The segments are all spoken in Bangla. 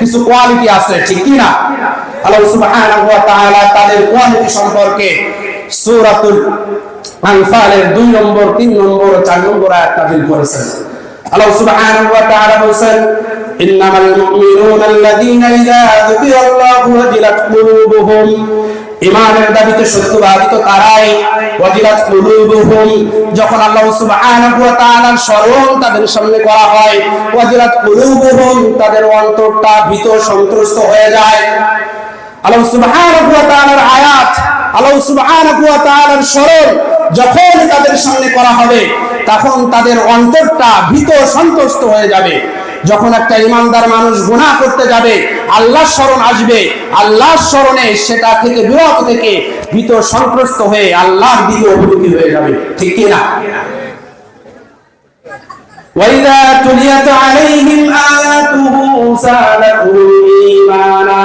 কিছু কোয়ালিটি আছে, ঠিক কি না আল্লাহ সুবহানাহু ওয়া তাআলা তাদের কোয়ালিটি সম্পর্কে সূরাতুল আনফালের 2 নম্বর 3 নম্বর 4 নম্বর আয়াত নাযিল করেছেন। আল্লাহ সুবহানাহু ওয়া তাআলা বলেন ইন্নামাল মুমিনুনা আল্লাযীনা ইযা যুকিরাল্লাহু ওয়াজিলাত কুলুবুহুম। ইমানের দাবিতে সত্যবাদী তো তারাই। ওয়াজিলাত কুলুবুহুম, যখন আল্লাহ সুবহানাহু ওয়া তাআলার স্মরণ তাদের সামনে করা হয়, ওয়াজিলাত কুলুবুহুম, তাদের অন্তরটা ভীত সন্ত্রস্ত হয়ে যায়। আল্লাহ সুবহানাহু ওয়া তাআলার আয়াত, আল্লাহ সুবহানাহু ওয়া তাআলার স্মরণ যখন তাদের সামনে করা হবে, তখন তাদের অন্তরটা ভীত সন্তুষ্ট হয়ে যাবে। যখন একটা ইমানদার মানুষ গুনাহ করতে যাবে আল্লাহর স্মরণ আসবে আল্লাহর স্মরণে সেটা থেকে বিরত থেকে ভীত সন্ত্রস্ত হয়ে আল্লাহর দিকে অভিমুখী হয়ে যাবে ঠিক কি না وإذا تليت عليهم آياته زادتهم إيمانا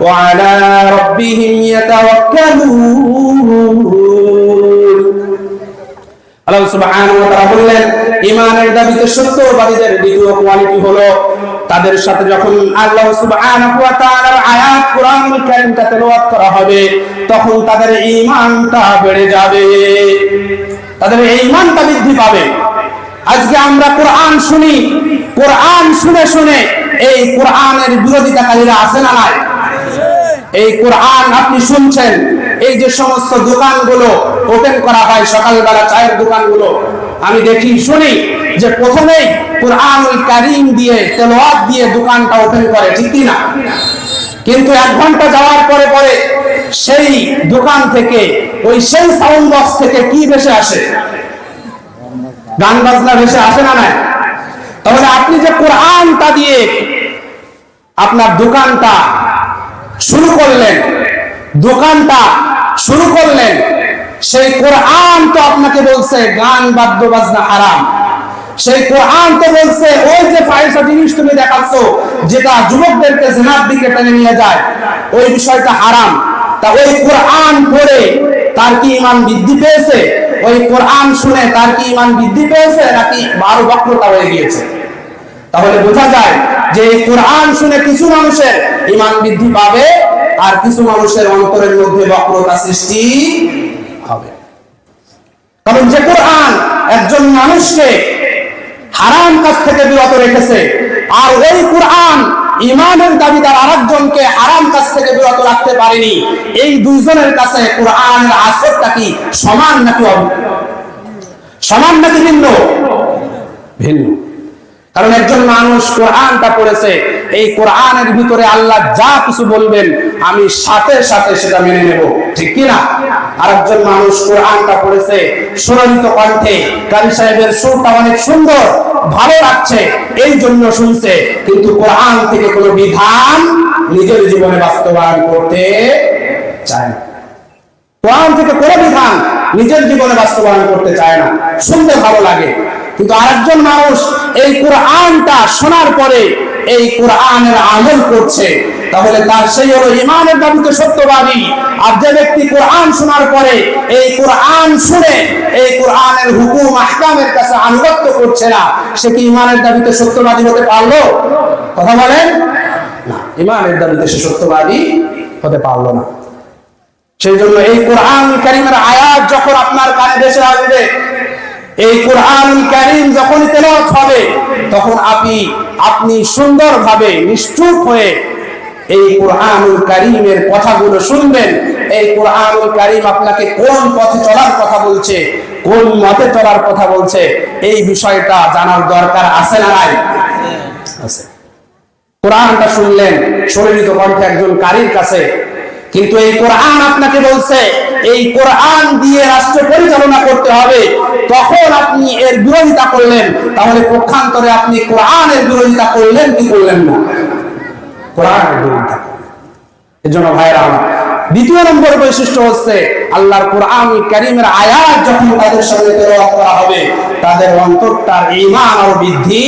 وعلى ربهم يتوكلون আল্লাহ সুবহানাহু ওয়া তাআলা বললেন ঈমানের দাবিতে সত্যবাদীদের দ্বিতীয় কোয়ালিটি হলো তাদের সাথে যখন আল্লাহ সুবহানাহু ওয়া তাআলার আয়াত কোরআনুল কারীমটা তেলাওয়াত করা হবে, তখন তাদের ঈমানটা বেড়ে যাবে। তাদের ঈমানটা বৃদ্ধি পাবে। আজকে আমরা কোরআন শুনি, কোরআন শুনে শুনে এই কোরআনের বিরোধিতাকারীরা আছে না নাই? এই কোরআন আপনি শুনছেন, এই যে সমস্ত দোকানগুলো ওপেন করা হয়, সকালবেলা চায়ের দোকানগুলো আমি দেখি, শুনি যে প্রথমেই কোরআনুল কারিম দিয়ে, তেলাওয়াত দিয়ে দোকানটা ওপেন করে, ঠিক না কিন্তু এক ঘণ্টা যাওয়ার পরে পরে সেই দোকান থেকে, ওই সেই সাউন্ড বক্স থেকে কি ভেসে আসে? গান বাজনা ভেসে আসে না নাই? তাহলে আপনি যে কোরআনটা দিয়ে আপনার দোকানটা শুরু করলেন, দোকানটা শুরু করলেন সেই কোরআন তো আপনাকে বলছে, গান, বাদ্য, বাজনা হারাম। সেই কোরআন তো বলছে, ওই যে ফাইলটা জিনিস তুমি দেখাচ্ছ, যেটা যুবকদেরকে জেনার দিকে টেনে নিয়ে যায়, ওই বিষয়টা হারাম। তা ওই কোরআন পড়ে তার কি ইমান বৃদ্ধি পেয়েছে? ওই কোরআন শুনে তার কি ইমান বৃদ্ধি পেয়েছে, নাকি বারো বক্রতা হয়ে গিয়েছে? তাহলে বোঝা যায় যে এই কোরআন শুনে কিছু মানুষের ইমান বৃদ্ধি পাবে, আর কিছু মানুষের অন্তরের মধ্যে বক্রতা সৃষ্টি কারণ যে কোরআন একজন মানুষকে হারাম কাজ থেকে বিরত রেখেছে, আর ওই কোরআন ইমানের দাবিদার আরেকজনকে হারাম কাজ থেকে বিরত রাখতে পারেনি, এই দুইজনের কাছে কোরআনের আসরটা কি সমান নাকি সমান নাকি ভিন্ন? ভিন্ন। কারণ একজন মানুষ কোরআনটা পড়েছে এই কোরআনের ভিতরে আল্লাহ যা কিছু বলবেন, আমি সাথে সাথে সেটা মেনে নেব। ঠিক কি না আরেকজন মানুষ কোরআনটা পড়েছে, সুরলিত কণ্ঠে কারি সাহেবের সুরটা অনেক সুন্দর, ভালো লাগছে, এই জন্য শুনছে। কিন্তু কোরআন থেকে কোনো বিধান নিজের জীবনে বাস্তবায়ন করতে চায় না। কোরআন থেকে কোনো বিধান নিজের জীবনে বাস্তবায়ন করতে চায় না। শুনতে ভালো লাগে। কিন্তু আরেকজন মানুষ এই কোরআনটা শোনার পরে এই কোরআনের আমল করছে, তাহলে তার সেই হলো ইমানের দাবিতে সত্যবাদী। আর যে ব্যক্তি কোরআন শোনার পরে এই কোরআন শুনে এই কোরআনের হুকুম, আহকামের কাছে আনুগত্য করছে না, সে কি ইমানের দাবিতে সত্যবাদী হতে পারল? কথা বলেন? না, ইমানের দাবিতে সে সত্যবাদী হতে পারল না। সেই জন্য এই কোরআন কারিমের আয়াত যখন আপনার কানে ভেসে আসবে এই কোরআন কারিম যখন তেলাওয়াত হবে, তখন আপনি আপনি সুন্দরভাবে নিষ্ঠুপ হয়ে এই কোরআনুল কারিমের কথাগুলো শুনবেন। এই কোরআনুল কারিম আপনাকে কোন পথে চলার কথা বলছে, কোন মতে চলার কথা বলছে, এই বিষয়টা জানার দরকার আছে না নাই? আছে। কোরআনটা শুনলেন শরীরিত কণ্ঠে একজন কারীর কাছে, কিন্তু এই কোরআন আপনাকে বলছে এই কোরআন দিয়ে রাষ্ট্র পরিচালনা করতে হবে, তখন আপনি এর বিরোধিতা করলেন। তাহলে পক্ষান্তরে আপনি কোরআনের বিরোধিতা করলেন কি করলেন না? কোরআনের বিরোধিতা এর জন্য ভাইরা আমার, দ্বিতীয় নম্বর বৈশিষ্ট্য হচ্ছে আল্লাহর কোরআন কারিমের আয়াত যখন তাদের সঙ্গে তেলাওয়াত করা হবে, তাদের অন্তরটার ঈমান আর বৃদ্ধি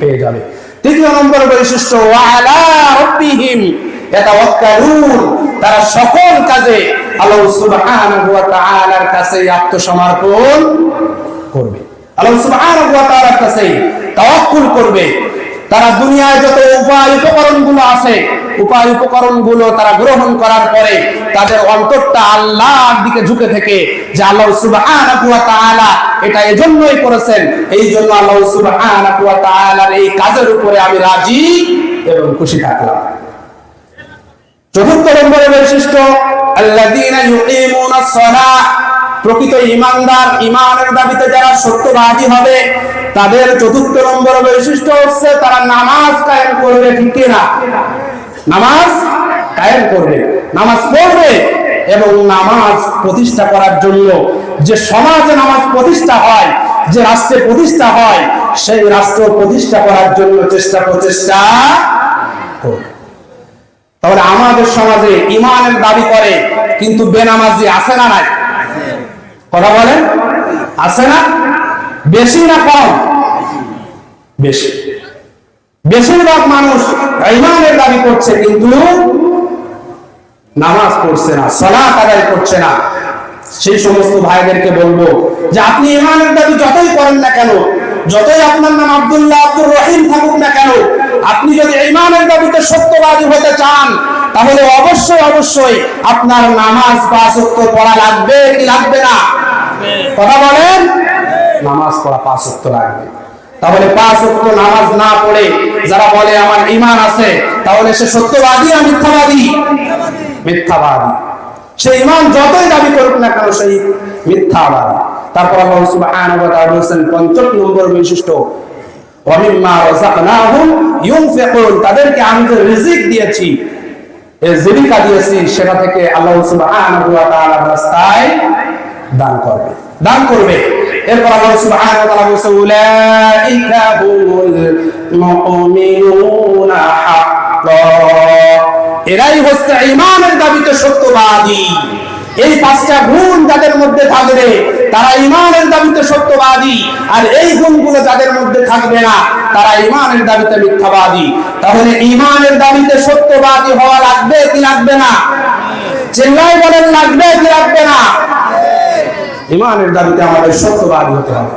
পেয়ে যাবে। তৃতীয় নম্বর বৈশিষ্ট্য ওয়ালা রব্বিহিম ইয়াতাওয়াক্কালুন, তারা সকল কাজে আল্লাহ সুবহানাহু ওয়া তাআলার কাছে আত্মসমর্পণ করবে। আল্লাহ সুবহানাহু ওয়া তাআলার কাছে তাওয়াক্কুল করবে। তারা দুনিয়ায় যত উপায় উপকরণগুলো আছে, উপায় উপকরণগুলো তারা গ্রহণ করার পরে তাদের অন্তরটা আল্লাহর দিকে ঝুঁকে থেকে যে আল্লাহ সুবহানাহু ওয়া তাআলা এটা এজন্যই করেছেন এই জন্য আল্লাহ সুবহানাহু ওয়া তাআলার এই কাজের উপরে আমি রাজি এবং খুশি থাকলাম। চতুর্থ নম্বরের বৈশিষ্ট্য প্রকৃত ইমানদার ইমানের দাবিতে যারা সত্যবাদী হবে, তাদের চতুর্থ নম্বর বৈশিষ্ট্য হচ্ছে তারা নামাজ কায়েম করবে, ঠিক কিনা? নামাজ কায়েম করবে, নামাজ পড়বে এবং নামাজ প্রতিষ্ঠা করার জন্য যে সমাজে নামাজ প্রতিষ্ঠা হয়, যে রাষ্ট্রে প্রতিষ্ঠা হয়, সেই রাষ্ট্র প্রতিষ্ঠা করার জন্য চেষ্টা প্রচেষ্টা করবে। তাহলে আমাদের সমাজে ইমানের দাবি করে, কিন্তু বেনামাজি আছে না নাই? কথা বলেন? আছে না? বেশি না কম? বেশি। বেশিরভাগ মানুষ ইমানের দাবি করছে, কিন্তু নামাজ পড়ছে না সলাৎ আদায় করছে না। সেই সমস্ত ভাইদেরকে বলব যে আপনি ইমানের দাবি যতই করেন না কেন, যতই আপনার নাম আব্দুল্লাহ আব্দুর রহিম থাকুক না কেন আপনি যদি ইমানের দাবিতে সত্যবাদী হতে চান, তাহলে অবশ্যই অবশ্যই আপনার নামাজ বা সত্য পড়া লাগবে কি লাগবে না? কথা বলেন? নামাজ পড়া পাঁচ ওয়াক্ত লাগবে। তাহলে পাঁচ ওয়াক্ত নামাজ না পড়ে যারা বলে আমার ঈমান আছে, তাহলে সে সত্যবাদী না মিথ্যাবাদী? মিথ্যাবাদী। সে ঈমান যতই দাবি করুক না কেন সেই মিথ্যাবাদী। তারপর আল্লাহ সুবহানাহু ওয়া তাআলা বলেছেন পঞ্চম নম্বর বৈশিষ্ট্য তাদেরকে আমি যে রিজিক দিয়েছি জীবিকা দিয়েছি, সেটা থেকে আল্লাহ রাস্তায় দান করবে। দান করবে। এরপর আল্লাহ এই পাঁচটা গুণ যাদের মধ্যে থাকবে তারা ইমানের দাবিতে সত্যবাদী, আর এই গুণগুলো যাদের মধ্যে থাকবে না, তারা ইমানের দাবিতে মিথ্যাবাদী। তাহলে ইমানের দাবিতে সত্যবাদী হওয়া লাগবে কি লাগবে না? চেন্নাই বলেন, লাগবে কি লাগবে না? ইমানের দাবিতে আমাদের সত্যবাদী হতে হবে।